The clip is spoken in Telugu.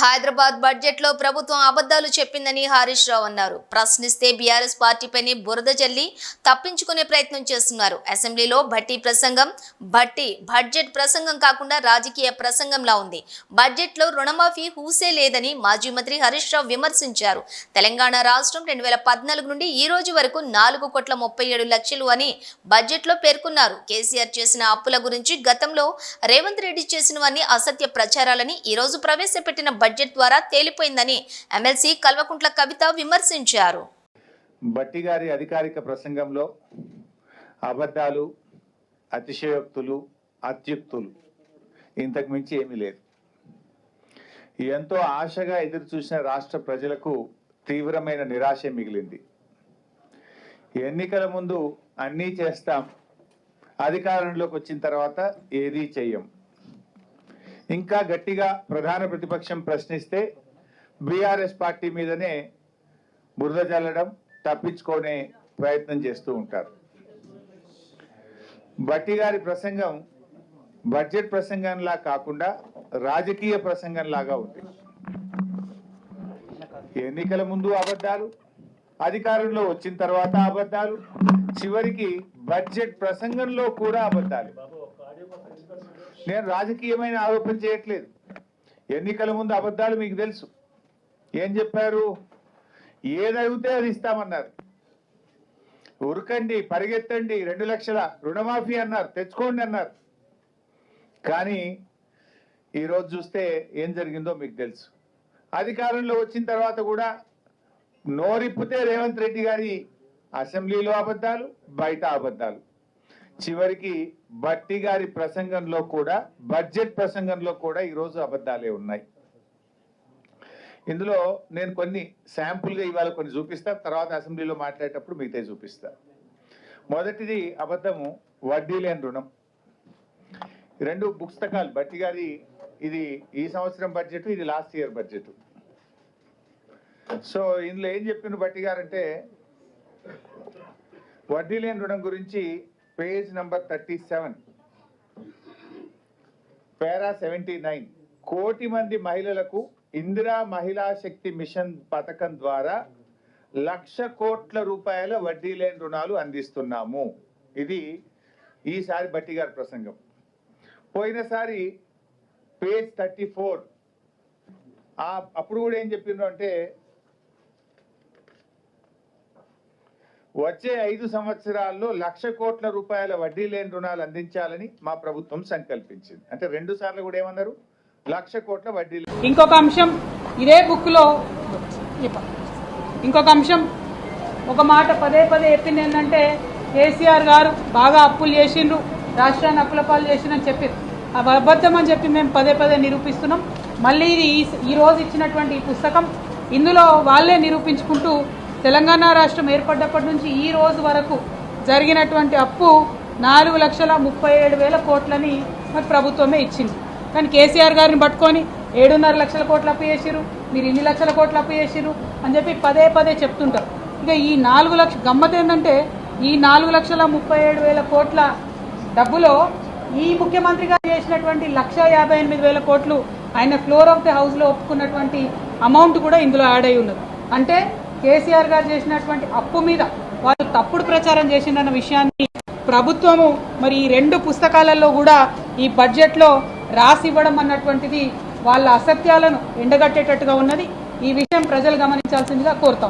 హైదరాబాద్ బడ్జెట్లో ప్రభుత్వం అబద్ధాలు చెప్పిందని హరీష్ రావు అన్నారు. ప్రశ్నిస్తే బీఆర్ఎస్ పార్టీపైనే బురద జల్లి తప్పించుకునే ప్రయత్నం చేస్తున్నారు. అసెంబ్లీలో భట్టి ప్రసంగం భట్టి బడ్జెట్ ప్రసంగం కాకుండా రాజకీయ ప్రసంగంలా ఉంది. బడ్జెట్లో రుణమాఫీ హూసే లేదని మాజీ మంత్రి హరీష్ రావు విమర్శించారు. తెలంగాణ రాష్ట్రం రెండు వేల పద్నాలుగు నుండి ఈ రోజు వరకు నాలుగు కోట్ల ముప్పై ఏడు లక్షలు అని బడ్జెట్లో పేర్కొన్నారు. కేసీఆర్ చేసిన అప్పుల గురించి గతంలో రేవంత్ రెడ్డి చేసినవన్నీ అసత్య ప్రచారాలని ఈ రోజు ప్రవేశపెట్టిన బడ్జెట్ ద్వారా తేలిపోయిందని ఎమ్మెల్సీ కల్వకుంట్ల కవిత విమర్శించారు. బట్టి గారి అధికారిక ప్రసంగంలో అబద్ధాలు అతిశయోక్తులు అత్యుక్తులు ఇంతకు మించి ఏమీ లేదు. ఎంతో ఆశగా ఎదురు చూసిన రాష్ట్ర ప్రజలకు తీవ్రమైన నిరాశ మిగిలింది. ఎన్నికల ముందు అన్నీ చేస్తాం అధికారంలోకి వచ్చిన తర్వాత ఏదీ చెయ్యం. ఇంకా గట్టిగా ప్రధాన ప్రతిపక్షం ప్రశ్నిస్తే బీఆర్ఎస్ పార్టీ మీదనే బురద జల్లడం తప్పించుకునే ప్రయత్నం చేస్తూ ఉంటారు. బట్టి గారి ప్రసంగం బడ్జెట్ ప్రసంగంలా కాకుండా రాజకీయ ప్రసంగంలాగా ఉంది. ఎన్నికల ముందు అబద్ధాలు అధికారంలో వచ్చిన తర్వాత అబద్ధాలు. చివరికి బడ్జెట్ ప్రసంగంలో కూడా అబద్ధాలు. నేను రాజకీయమైన ఆరోపణ చేయట్లేదు. ఎన్నికల ముందు అబద్ధాలు మీకు తెలుసు. ఏం చెప్పారు? ఏదైతే అది ఇస్తామన్నారు. ఉరకండి పరిగెత్తండి రెండు లక్షల రుణమాఫీ అన్నారు తెచ్చుకోండి అన్నారు. కానీ ఈరోజు చూస్తే ఏం జరిగిందో మీకు తెలుసు. అధికారంలో వచ్చిన తర్వాత కూడా నోరిప్పితే రేవంత్ రెడ్డి గారి అసెంబ్లీలో అబద్ధాలు బయట అబద్ధాలు. చివరికి బట్టి గారి ప్రసంగంలో కూడా బడ్జెట్ ప్రసంగంలో కూడా ఈరోజు అబద్ధాలే ఉన్నాయి. ఇందులో నేను కొన్ని శాంపుల్గా ఇవాళ కొన్ని చూపిస్తా తర్వాత అసెంబ్లీలో మాట్లాడేటప్పుడు మిగతా చూపిస్తా. మొదటిది అబద్ధము వడ్డీ లేని రుణం. రెండు పుస్తకాలు బట్టి గారి ఇది ఈ సంవత్సరం బడ్జెట్ ఇది లాస్ట్ ఇయర్ బడ్జెట్. సో ఇందులో ఏం చెప్పిండ్రు బట్టి గారంటే అంటే వడ్డీ లేని రుణం గురించి page number thirty seven. Para seventy nine. కోటి మంది మహిళలకు ఇందిరా మహిళా శక్తి మిషన్ పథకం ద్వారా లక్ష కోట్ల రూపాయల వడ్డీ లేని రుణాలు అందిస్తున్నాము. ఇది ఈసారి భట్టి గారి ప్రసంగం. పోయినసారి పేజ్ థర్టీ ఫోర్. అప్పుడు కూడా ఏం చెప్పిండ్రు అంటే వచ్చే ఐదు సంవత్సరాల్లో లక్ష కోట్ల రూపాయల వడ్డీ లేని రుణాలు అందించాలని మా ప్రభుత్వం సంకల్పించింది. అంటే రెండు సార్లు కూడా ఏమన్నారు? లక్ష కోట్ల వడ్డీ ఇంకొక అంశం ఇదే బుక్లో ఇంకొక అంశం ఒక మాట పదే పదే చెప్పింది ఏంటంటే కేసీఆర్ గారు బాగా అప్పులు చేసిండ్రు రాష్ట్రాన్ని అప్పుల పాలు చేసిందని చెప్పారు అవి అబద్ధం అని చెప్పి మేము పదే పదే నిరూపిస్తున్నాం. మళ్ళీ ఇది ఈ- ఈ రోజు ఇచ్చినటువంటి ఈ పుస్తకం ఇందులో వాళ్ళే నిరూపించుకుంటూ తెలంగాణ రాష్ట్రం ఏర్పడ్డప్పటి నుంచి ఈ రోజు వరకు జరిగినటువంటి అప్పు నాలుగు లక్షల ముప్పై ఏడు వేల కోట్లని మరి ప్రభుత్వమే ఇచ్చింది. కానీ కేసీఆర్ గారిని పట్టుకొని ఏడున్నర లక్షల కోట్లు అప్పు చేసిరు మీరు ఇన్ని లక్షల కోట్లు అప్పు చేసిరు అని చెప్పి పదే పదే చెప్తుంటారు. ఇక ఈ నాలుగు లక్ష గమ్మత్ ఏంటంటే ఈ నాలుగు లక్షల ముప్పై ఏడు వేల కోట్ల డబ్బులో ఈ ముఖ్యమంత్రి గారు చేసినటువంటి లక్ష యాభై ఎనిమిది వేల కోట్లు ఆయన ఫ్లోర్ ఆఫ్ ది హౌస్లో ఒప్పుకున్నటువంటి అమౌంట్ కూడా ఇందులో యాడ్ అయి ఉన్నది. అంటే కేసీఆర్ గారు చేసినటువంటి అప్పు మీద వాళ్ళు తప్పుడు ప్రచారం చేసిందన్న విషయాన్ని ప్రభుత్వము మరి ఈ రెండు పుస్తకాలలో కూడా ఈ బడ్జెట్లో రాసి ఇవ్వడం అన్నటువంటిది వాళ్ళ అసత్యాలను ఎండగట్టేటట్టుగా ఉన్నది. ఈ విషయం ప్రజలు గమనించాల్సిందిగా కోరుతా